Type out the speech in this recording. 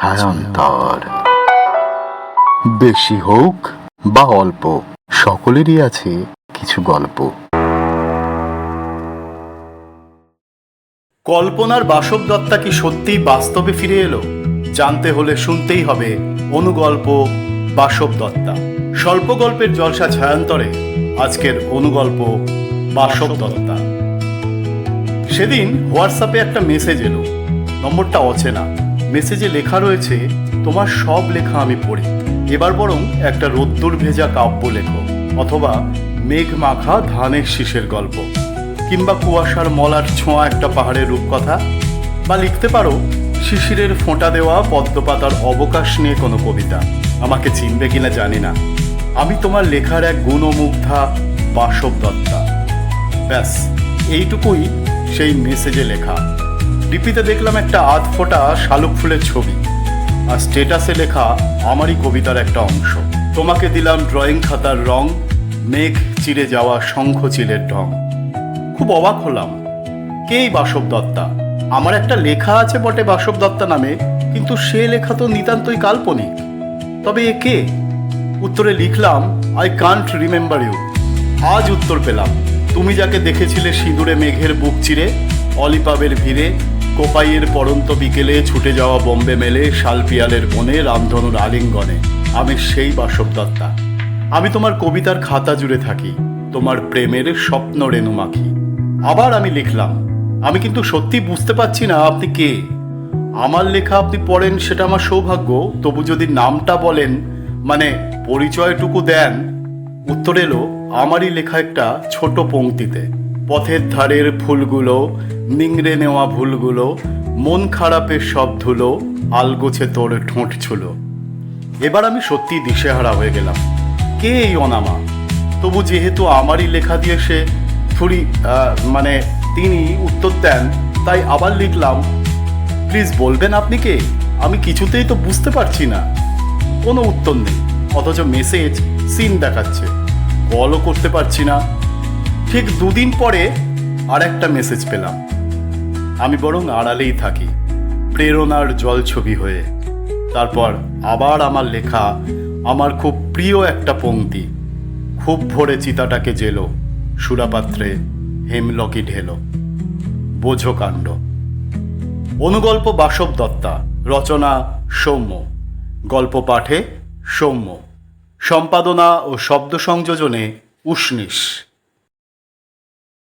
ছায়ান্তর বেশি হোক বা অল্প, সকলেরই আছে কিছু গল্প। কল্পনার বাসব দত্তা কি সত্যিই বাস্তবে ফিরে এলো? জানতে হলে শুনতেই হবে অনুগল্প বাসব দত্তা স্বল্প গল্পের জলসা ছায়ান্তরে আজকের অনুগল্প বাসব দত্তা সেদিন হোয়াটসঅ্যাপে একটা মেসেজ এলো। নম্বরটা অচেনা। মেসেজে লেখা রয়েছে, তোমার সব লেখা আমি পড়ি। এবার বরং একটা রোদ্দুর ভেজা কাব্য লেখো, অথবা মেঘ মাখা ধানের শীষের গল্প, কিংবা কুয়াশার মলার ছোঁয়া একটা পাহাড়ের রূপকথা। বা লিখতে পারো, শিশিরের ফোঁটা দেওয়া পদ্মপাতার অবকাশ নিয়ে কোনো কবিতা, আমাকে চিনবে কিনা জানি না। আমি তোমার লেখার এক গুণমুগ্ধা বাসব দত্তা ব্যাস, এইটুকুই সেই মেসেজে লেখা। ডিপিতে দেখলাম একটা আধ ফোটা শালুক ফুলের ছবি। আর স্টেটাসে লেখা, আমারই কবিতার একটা অংশ। তোমাকে দিলাম ড্রয়িং খাতার রং, মেঘ চিরে যাওয়া শঙ্খ চিলের ঢং। খুব অবাক হলাম। কে এই বাসব দত্তা? আমার একটা লেখা আছে বটে বাসব দত্তা নামে, কিন্তু সে লেখা তো নিতান্তই কাল্পনিক। তবে এ কে? উত্তরে লিখলাম আই কান্ট রিমেম্বার ইউ আজ উত্তর পেলাম, তুমি যাকে দেখেছিলে সিঁদুরে মেঘের বুক চিরে, অলিপাবের ভিড়ে কোপাইয়ের পরন্ত বিকেলে ছুটে যাওয়া বম্বে মেলে শালপিয়ালের বনে রামধনুর আলিঙ্গনে। আমি সেই বাসব দত্তা আমি তোমার কবিতার খাতা জুড়ে থাকি, তোমার প্রেমের স্বপ্ন রেণু মাখি। আবার আমি লিখলাম, আমি কিন্তু সত্যি বুঝতে পারছি না আপনি কে। আমার লেখা আপনি পড়েন সেটা আমার সৌভাগ্য, তবু যদি নামটা বলেন মানে পরিচয়টুকু দেন, উত্তর এলো আমারই লেখা একটা ছোট পংক্তিতে পথের ধারের ফুলগুলো, নিংড়ে নেওয়া ভুলগুলো, মন খারাপের সব ধুলো, আলগোছে তোর ঠোঁট ছুলো। এবার আমি সত্যি দিশেহারা হয়ে গেলাম। কে এই অনামা? তবু যেহেতু আমারই লেখা দিয়ে সে থুড়ি মানে তিনি উত্তর দেন, তাই আবার লিখলাম, প্লিজ বলবেন আপনি কে? আমি কিছুতেই তো বুঝতে পারছি না। কোনো উত্তর নেই, অথচ মেসেজ সিন দেখাচ্ছে। কলও করতে পারছি না ঠিক দুদিন পরে আর একটা মেসেজ পেলাম। আমি বরং আড়ালেই থাকি, প্রেরণার জলছবি হয়ে। তারপর আবার আমার লেখা, আমার খুব প্রিয় একটা পংক্তি খুব ভোরে চিতাটাকে জেলো, সুরাপাত্রে হেমলকি ঢেলো। বোঝো কাণ্ড। অনুগল্প বাসব দত্তা, রচনা সৌম্য, গল্প পাঠে সৌম্য। সম্পাদনা ও শব্দ সংযোজনে উষ্ণিস